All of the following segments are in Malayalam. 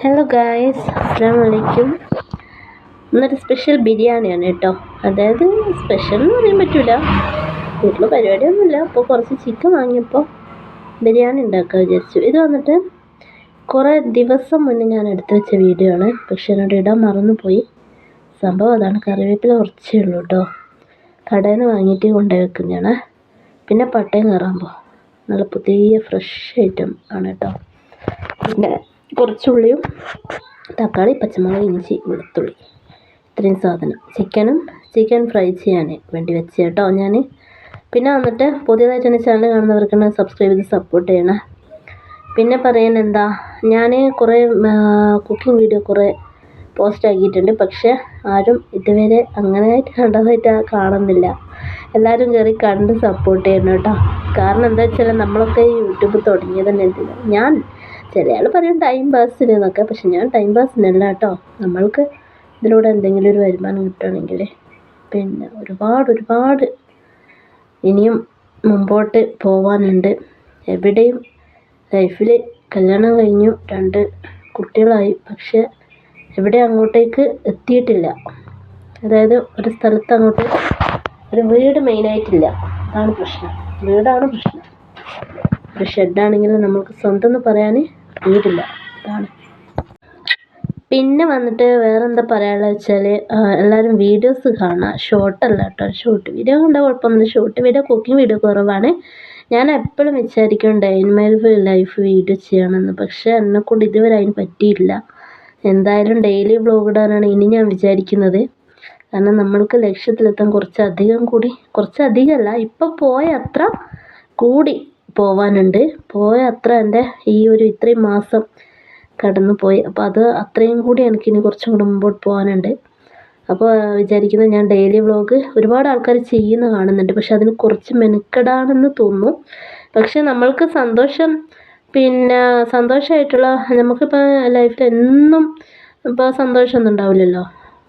ഹലോ ഗായ്സ് അസ്സാം വലൈക്കും ഇന്നൊരു സ്പെഷ്യൽ ബിരിയാണിയാണ് കേട്ടോ. അതായത് സ്പെഷ്യൽ എന്ന് പറയാൻ പറ്റില്ല വീട്ടിൽ പരിപാടിയൊന്നുമില്ല. അപ്പോൾ കുറച്ച് ചിക്കൻ വാങ്ങിയപ്പോൾ ബിരിയാണി ഉണ്ടാക്കാൻ വിചാരിച്ചു. ഇത് വന്നിട്ട് കുറേ ദിവസം മുന്നേ ഞാൻ എടുത്തു വെച്ച വീഡിയോ ആണ്. പക്ഷെ എന്നോട് ഇടാൻ മറന്നുപോയി. സംഭവം അതാണ്. കറിവേപ്പില കുറച്ചേ ഉള്ളൂ കേട്ടോ. കടയിൽ നിന്ന് വാങ്ങിയിട്ട് കൊണ്ടുപോയി വെക്കുന്നതാണ്. പിന്നെ പട്ടയം കയറാമ്പോൾ നല്ല പുതിയ ഫ്രഷ് ഐറ്റം ആണ് കേട്ടോ. പിന്നെ കുറച്ചുള്ളിയും തക്കാളി പച്ചമുളക് ഇഞ്ചി വെളുത്തുള്ളി. ഇത്രയും സാധനം. ചിക്കനും ചിക്കൻ ഫ്രൈ ചെയ്യാൻ വേണ്ടി വെച്ച് കേട്ടോ ഞാൻ പിന്നെ വന്നിട്ട് പുതിയതായിട്ട് എന്റെ ചാനൽ കാണുന്നവർക്കാണ് സബ്സ്ക്രൈബ് ചെയ്ത് സപ്പോർട്ട് ചെയ്യണം. പിന്നെ പറയാൻ എന്താ ഞാൻ കുറേ കുക്കിംഗ് വീഡിയോ കുറേ പോസ്റ്റ് ആക്കിയിട്ടുണ്ട്. പക്ഷേ ആരും ഇതുവരെ അങ്ങനെ കണ്ടതായിട്ട് കാണുന്നില്ല. എല്ലാവരും കയറി കണ്ട് സപ്പോർട്ട് ചെയ്യണം കേട്ടോ. കാരണം എന്താ വെച്ചാൽ നമ്മളൊക്കെ യൂട്യൂബ് തുടങ്ങിയത് തന്നെ ഞാൻ ചില ആൾ പറയും ടൈം പാസ്സിന് എന്നൊക്കെ. പക്ഷെ ഞാൻ ടൈം പാസ്സിനല്ല കേട്ടോ നമ്മൾക്ക് ഇതിലൂടെ എന്തെങ്കിലും ഒരു വരുമാനം കിട്ടുകയാണെങ്കിൽ പിന്നെ ഒരുപാട് ഒരുപാട് ഇനിയും മുമ്പോട്ട് പോവാനുണ്ട്. എവിടെയും ലൈഫിൽ കല്യാണം കഴിഞ്ഞു രണ്ട് കുട്ടികളായി. പക്ഷെ എവിടെ അങ്ങോട്ടേക്ക് എത്തിയിട്ടില്ല. അതായത് ഒരു സ്ഥലത്ത് അങ്ങോട്ട് ഒരു വീട് മെയിനായിട്ടില്ല അതാണ് പ്രശ്നം. വീടാണ് പ്രശ്നം. ഒരു ഷെഡാണെങ്കിലും നമുക്ക് സ്വന്തം എന്ന് പറയാൻ വീടില്ല അതാണ്. പിന്നെ വന്നിട്ട് വേറെ എന്താ പറയാനുള്ളത് വെച്ചാൽ എല്ലാവരും വീഡിയോസ് കാണുക ഷോർട്ടല്ല കേട്ടോ ഷോർട്ട് വീഡിയോ കണ്ടാൽ കുഴപ്പമൊന്നുമില്ല. ഷോർട്ട് വീഡിയോ കുക്കിംഗ് വീഡിയോ കുറവാണ്. ഞാൻ എപ്പോഴും വിചാരിക്കും ഡേ ഇൻ ലൈഫ് വീഡിയോ ചെയ്യണമെന്ന്. പക്ഷേ എന്നെക്കൊണ്ട് ഇതുവരെ അതിന് പറ്റിയില്ല എന്തായാലും ഡെയിലി വ്ലോഗ് ഇടാനാണ് ഇനി ഞാൻ വിചാരിക്കുന്നത്. കാരണം നമ്മൾക്ക് ലക്ഷ്യത്തിലെത്താൻ കുറച്ചധികം കൂടി കുറച്ചധികമല്ല ഇപ്പോൾ പോയ അത്ര കൂടി പോവാനുണ്ട്. പോയ അത്ര എന്റെ ഈ ഒരു ഇത്രയും മാസം കടന്നു പോയി അപ്പോൾ അത് അത്രയും കൂടി എനിക്കിനി കുറച്ചും കൂടി മുമ്പോട്ട് പോകാനുണ്ട് അപ്പോൾ വിചാരിക്കുന്നത് ഞാൻ ഡെയിലി വ്ളോഗ് ഒരുപാട് ആൾക്കാർ ചെയ്യുന്ന കാണുന്നുണ്ട്. പക്ഷെ അതിന് കുറച്ച് മെനക്കെടാണെന്ന് തോന്നുന്നു. പക്ഷെ നമ്മൾക്ക് സന്തോഷം പിന്നെ സന്തോഷമായിട്ടുള്ള നമുക്കിപ്പോൾ ലൈഫിൽ എന്നും ഇപ്പോൾ സന്തോഷമൊന്നും ഉണ്ടാവില്ലല്ലോ.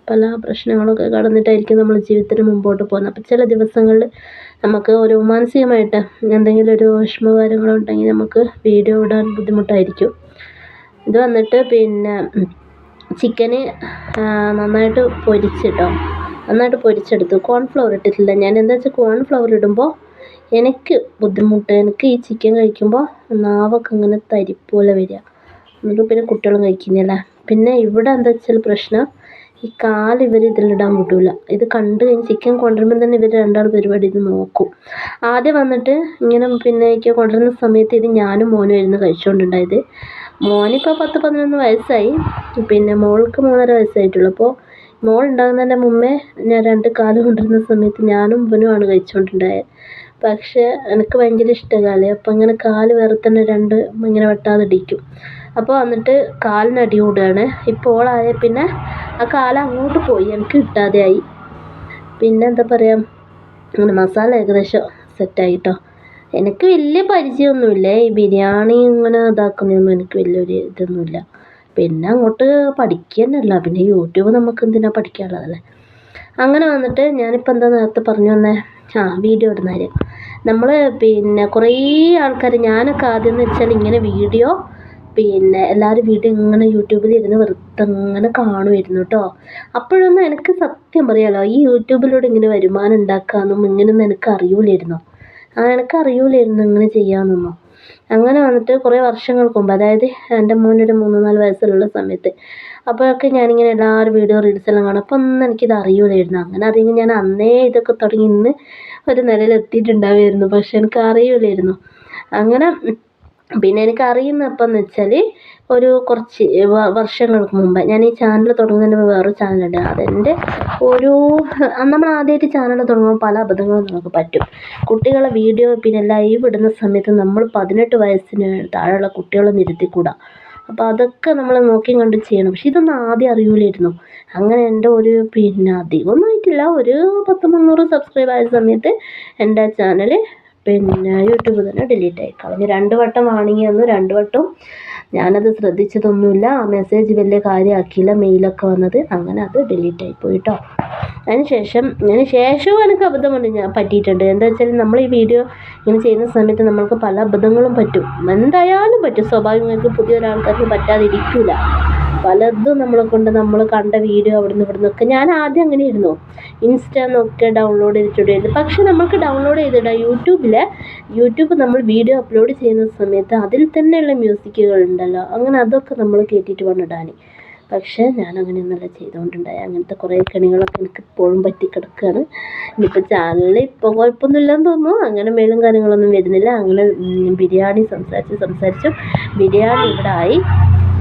പല പ്രശ്നങ്ങളൊക്കെ കടന്നിട്ടായിരിക്കും നമ്മൾ ജീവിതത്തിൽ മുമ്പോട്ട് പോകുന്നത്. അപ്പോൾ ചില ദിവസങ്ങളിൽ നമുക്ക് ഒരു മാനസികമായിട്ട് എന്തെങ്കിലും ഒരു വിഷമ കാര്യങ്ങളുണ്ടെങ്കിൽ നമുക്ക് വീഡിയോ ഇടാൻ ബുദ്ധിമുട്ടായിരിക്കും. ഇത് വന്നിട്ട് പിന്നെ ചിക്കന് നന്നായിട്ട് പൊരിച്ചിട്ടോ? നന്നായിട്ട് പൊരിച്ചെടുത്തു. കോൺഫ്ലവർ ഇട്ടിട്ടില്ല. ഞാൻ എന്താ വെച്ചാൽ കോൺഫ്ലവർ ഇടുമ്പോൾ എനിക്ക് ബുദ്ധിമുട്ട്. എനിക്ക് ഈ ചിക്കൻ കഴിക്കുമ്പോൾ നാവൊക്കെ ഇങ്ങനെ തരിപ്പോലെ വരിക. എന്നിട്ട് പിന്നെ കുട്ടികളും കഴിക്കുന്നില്ല. പിന്നെ ഇവിടെ എന്താ വെച്ചാൽ പ്രശ്നം? ഈ കാൽ ഇവർ ഇതിലിടാൻ വിടില്ല ഇത് കണ്ട് കഴിഞ്ഞ് ചിക്കൻ കൊണ്ടുവരുമ്പോൾ തന്നെ ഇവർ രണ്ടാൾ പരിപാടി ഇത് നോക്കും. ആദ്യം വന്നിട്ട് ഇങ്ങനെ പിന്നെ എനിക്ക് കൊണ്ടുവരുന്ന സമയത്ത് ഇത് ഞാനും മോനും ആയിരുന്നു കഴിച്ചുകൊണ്ടുണ്ടായത് മോനിപ്പോൾ പത്ത് പതിനൊന്ന് വയസ്സായി. പിന്നെ മോൾക്ക് മൂന്നര വയസ്സായിട്ടുള്ളൂ. അപ്പോൾ മോൾ ഉണ്ടാകുന്നതിന്റെ മുമ്പേ ഞാൻ രണ്ട് കാൽ കൊണ്ടുവരുന്ന സമയത്ത് ഞാനും ഇവനുമാണ് കഴിച്ചുകൊണ്ടുണ്ടായത് പക്ഷേ എനിക്ക് ഭയങ്കര ഇഷ്ടമാണ് അപ്പോൾ ഇങ്ങനെ കാൽ വേറെ തന്നെ രണ്ട് ഇങ്ങനെ വെട്ടാതെ ഇടിക്കും. അപ്പോൾ വന്നിട്ട് കാലിന് അടി കൂടുകയാണ് ഇപ്പോൾ ഓളായ പിന്നെ ആ കാൽ അങ്ങോട്ട് പോയി. എനിക്ക് കിട്ടാതെയായി. പിന്നെ എന്താ പറയുക അങ്ങനെ മസാല ഏകദേശം സെറ്റായി കേട്ടോ എനിക്ക് വലിയ പരിചയമൊന്നുമില്ല ഈ ബിരിയാണി ഇങ്ങനെ ഇതാക്കുന്നതൊന്നും എനിക്ക് വലിയൊരു ഇതൊന്നുമില്ല. പിന്നെ അങ്ങോട്ട് പഠിക്കുക പിന്നെ യൂട്യൂബ് നമുക്ക് എന്തിനാ പഠിക്കാനുള്ളതല്ലേ. അങ്ങനെ വന്നിട്ട് ഞാനിപ്പോൾ എന്താ നേരത്തെ പറഞ്ഞു വന്നേ? ആ വീഡിയോ ഇടുന്ന കാര്യം. നമ്മൾ പിന്നെ കുറേ ആൾക്കാർ ഞാനൊക്കെ ആദ്യം എന്ന് വെച്ചാൽ ഇങ്ങനെ വീഡിയോ പിന്നെ എല്ലാവരും വീഡിയോ ഇങ്ങനെ യൂട്യൂബിൽ ഇരുന്ന് വെറുതെ ഇങ്ങനെ കാണുമായിരുന്നു കേട്ടോ അപ്പോഴൊന്നും എനിക്ക് സത്യം പറയാലോ ഈ യൂട്യൂബിലൂടെ ഇങ്ങനെ വരുമാനം ഉണ്ടാക്കാമെന്നും ഇങ്ങനെയൊന്നും എനിക്ക് അറിയില്ലായിരുന്നു ആ എനിക്ക് അറിയില്ലായിരുന്നു ഇങ്ങനെ ചെയ്യാമെന്നൊന്നും അങ്ങനെ വന്നിട്ട് കുറേ വർഷങ്ങൾക്ക് മുമ്പ് അതായത് എന്റെ മോനൊരു മൂന്ന് നാല് വയസ്സിലുള്ള സമയത്ത് അപ്പോഴൊക്കെ ഞാനിങ്ങനെ എല്ലാവരും വീഡിയോ റീൽസ് എല്ലാം കാണും. അപ്പോൾ ഒന്നും എനിക്കിത് അറിയില്ലായിരുന്നു അങ്ങനെ അറിയുമെങ്കിൽ ഞാൻ അന്നേ ഇതൊക്കെ തുടങ്ങി ഇന്ന് ഒരു നിലയിൽ എത്തിയിട്ടുണ്ടാവുമായിരുന്നു പക്ഷെ എനിക്ക് അറിയില്ലായിരുന്നു അങ്ങനെ പിന്നെ എനിക്ക് അറിയുന്ന അപ്പം എന്ന് വെച്ചാൽ ഒരു കുറച്ച് വർഷങ്ങൾക്ക് മുമ്പ് ഞാൻ ഈ ചാനൽ തുടങ്ങുന്നതിന് മുമ്പ് വേറൊരു ചാനലുണ്ട് അതെന്റെ ഒരു നമ്മൾ ആദ്യമായിട്ട് ചാനൽ തുടങ്ങുമ്പോൾ പല അബദ്ധങ്ങളും നമുക്ക് പറ്റും. കുട്ടികളെ വീഡിയോ പിന്നെ ലൈവ് ഇടുന്ന സമയത്ത് നമ്മൾ പതിനെട്ട് വയസ്സിന് താഴെയുള്ള കുട്ടികളെ ഇരുത്തിക്കൂടാ അപ്പോൾ അതൊക്കെ നമ്മൾ നോക്കിയും കണ്ടും ചെയ്യണം. പക്ഷെ ഇതൊന്നും ആദ്യം അറിയില്ലായിരുന്നു അങ്ങനെ എന്റെ ഒരു പിന്നെ അധികമൊന്നും ആയിട്ടില്ല. ഒരു പത്ത് മുന്നൂറ് സബ്സ്ക്രൈബ് ആയ സമയത്ത് എന്റെ ചാനൽ പിന്നെ യൂട്യൂബ് തന്നെ ഡിലീറ്റ് ആയി. കളഞ്ഞു രണ്ട് വട്ടം വാണിംഗ് വന്നു. രണ്ട് വട്ടം ഞാനത് ശ്രദ്ധിച്ചതൊന്നുമില്ല. ആ മെസ്സേജ് വലിയ കാര്യമാക്കിയില്ല മെയിലൊക്കെ വന്നത്. അങ്ങനെ അത് ഡിലീറ്റ് ആയി പോയി കേട്ടോ അതിന് ശേഷം അതിന് ശേഷവും എനിക്ക് അബദ്ധം കൊണ്ട് ഞാൻ പറ്റിയിട്ടുണ്ട്. എന്താ വെച്ചാൽ നമ്മൾ ഈ വീഡിയോ ഇങ്ങനെ ചെയ്യുന്ന സമയത്ത് നമ്മൾക്ക് പല അബദ്ധങ്ങളും പറ്റും. എന്തായാലും പറ്റും. സ്വാഭാവികമായിട്ടും പുതിയ ഒരാൾക്കാർക്ക് പറ്റാതിരിക്കില്ല പലതും നമ്മളെ കൊണ്ട് നമ്മൾ കണ്ട വീഡിയോ അവിടുന്ന് ഇവിടുന്ന് ഒക്കെ ഞാൻ ആദ്യം അങ്ങനെ ഇൻസ്റ്റ എന്നൊക്കെ ഡൗൺലോഡ് ചെയ്തിട്ടുണ്ട് പക്ഷെ നമുക്ക് ഡൗൺലോഡ് ചെയ്തിടാം യൂട്യൂബിൽ യൂട്യൂബ് നമ്മൾ വീഡിയോ അപ്ലോഡ് ചെയ്യുന്ന സമയത്ത് അതിൽ തന്നെയുള്ള മ്യൂസിക്കുകൾ ഉണ്ടല്ലോ. അങ്ങനെ അതൊക്കെ നമ്മൾ കേട്ടിട്ട് വേണം പക്ഷേ ഞാൻ അങ്ങനെയൊന്നുമല്ല ചെയ്തുകൊണ്ടുണ്ടായി. അങ്ങനത്തെ കുറേ കണികളൊക്കെ എനിക്ക് ഇപ്പോഴും പറ്റി കിടക്കുകയാണ് ഇനിയിപ്പോൾ ചാനലിൽ ഇപ്പോൾ കുഴപ്പമൊന്നുമില്ലെന്ന് തോന്നുന്നു. അങ്ങനെ മേലും കാര്യങ്ങളൊന്നും വരുന്നില്ല. അങ്ങനെ ബിരിയാണി സംസാരിച്ച് സംസാരിച്ചു ബിരിയാണി ഇവിടെ ആയി.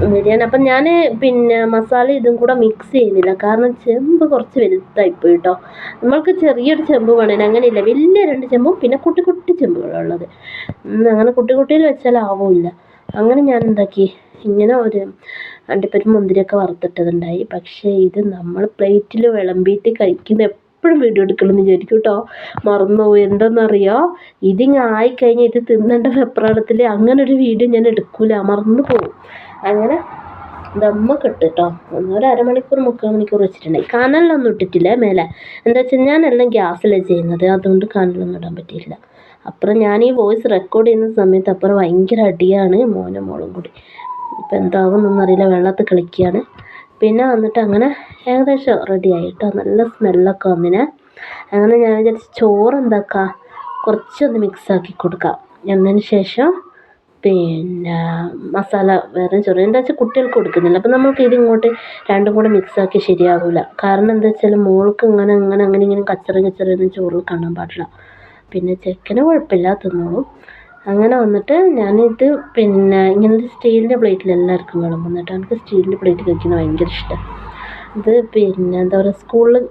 ബിരിയാണി. അപ്പം ഞാൻ പിന്നെ മസാല ഇതും കൂടെ മിക്സ് ചെയ്യുന്നില്ല. കാരണം ചെമ്പ് കുറച്ച് വലുതായിപ്പോയി കേട്ടോ നമ്മൾക്ക് ചെറിയൊരു ചെമ്പ് അങ്ങനെ അങ്ങനെയില്ല. വലിയ രണ്ട് ചെമ്പും പിന്നെ കുട്ടി കുട്ടി ചെമ്പുകളുള്ളത് അങ്ങനെ കുട്ടി കുട്ടിയിൽ വെച്ചാൽ ആവില്ല അങ്ങനെ ഞാൻ എന്താക്കി? ഇങ്ങനെ ഒരു അണ്ടിപ്പരിപ്പ് മുന്തിരിയൊക്കെ വറുത്തിട്ടതുണ്ടായി. പക്ഷേ ഇത് നമ്മൾ പ്ലേറ്റിൽ വിളമ്പിയിട്ട് കഴിക്കുന്ന എപ്പോഴും വീഡിയോ എടുക്കണമെന്ന് വിചാരിക്കും കേട്ടോ. മറന്നുപോയി. എന്താണെന്നറിയോ ഇതിങ്ങ് ആയിക്കഴിഞ്ഞാൽ ഇത് തിന്നേണ്ട വെപ്രാളത്തിൽ അങ്ങനെ ഒരു വീഡിയോ ഞാൻ എടുക്കൂല. മറന്നു പോകും അങ്ങനെ ദമ്മൊക്കെ ഇട്ട് ഒരു അരമണിക്കൂർ മുക്കാൽ മണിക്കൂർ വെച്ചിട്ടുണ്ടായി കനലിലൊന്നും ഇട്ടിട്ടില്ല മേലെ. എന്താ വെച്ചാൽ ഞാനെല്ലാം ഗ്യാസിലാണ് ചെയ്യുന്നത്. അതുകൊണ്ട് കനലൊന്നും ഇടാൻ പറ്റിയില്ല അപ്പുറം ഞാൻ ഈ വോയിസ് റെക്കോർഡ് ചെയ്യുന്ന സമയത്ത് അപ്പുറം ഭയങ്കര അടിയാണ് മോനും മോളും കൂടി. ഇപ്പം എന്താകുമെന്നൊന്നും അറിയില്ല. വെള്ളത്തിൽ കളിക്കുകയാണ് പിന്നെ വന്നിട്ട് അങ്ങനെ ഏകദേശം റെഡി ആയിട്ടോ. നല്ല സ്മെല്ലൊക്കെ വന്നിനെ. അങ്ങനെ ഞാൻ വിചാരിച്ചു ചോറ് എന്താക്കാം? കുറച്ചൊന്ന് മിക്സാക്കി കൊടുക്കാം. എന്നതിന് ശേഷം പിന്നെ മസാല വേറെ ചെറിയ എന്താ വെച്ചാൽ കുട്ടികൾക്ക് കൊടുക്കുന്നില്ല. അപ്പം നമുക്ക് ഇതിങ്ങോട്ട് രണ്ടും കൂടെ മിക്സാക്കി ശരിയാവില്ല കാരണം എന്താ വെച്ചാൽ മോൾക്ക് ഇങ്ങനെ ഇങ്ങനെ അങ്ങനെ ഇങ്ങനെ കച്ചറ കച്ചറയൊന്നും ചോറിൽ കാണാൻ പാടില്ല. പിന്നെ ചെക്കന് കുഴപ്പമില്ല തിന്നോളും. അങ്ങനെ വന്നിട്ട് ഞാനിത് പിന്നെ ഇങ്ങനത്തെ സ്റ്റീലിന്റെ പ്ലേറ്റിൽ എല്ലാവർക്കും കാണും എന്നിട്ട് എനിക്ക് സ്റ്റീലിന്റെ പ്ലേറ്റ് കഴിക്കുന്നത് ഭയങ്കര ഇഷ്ടമാണ് ഇത് പിന്നെ എന്താ പറയുക സ്കൂളിൽ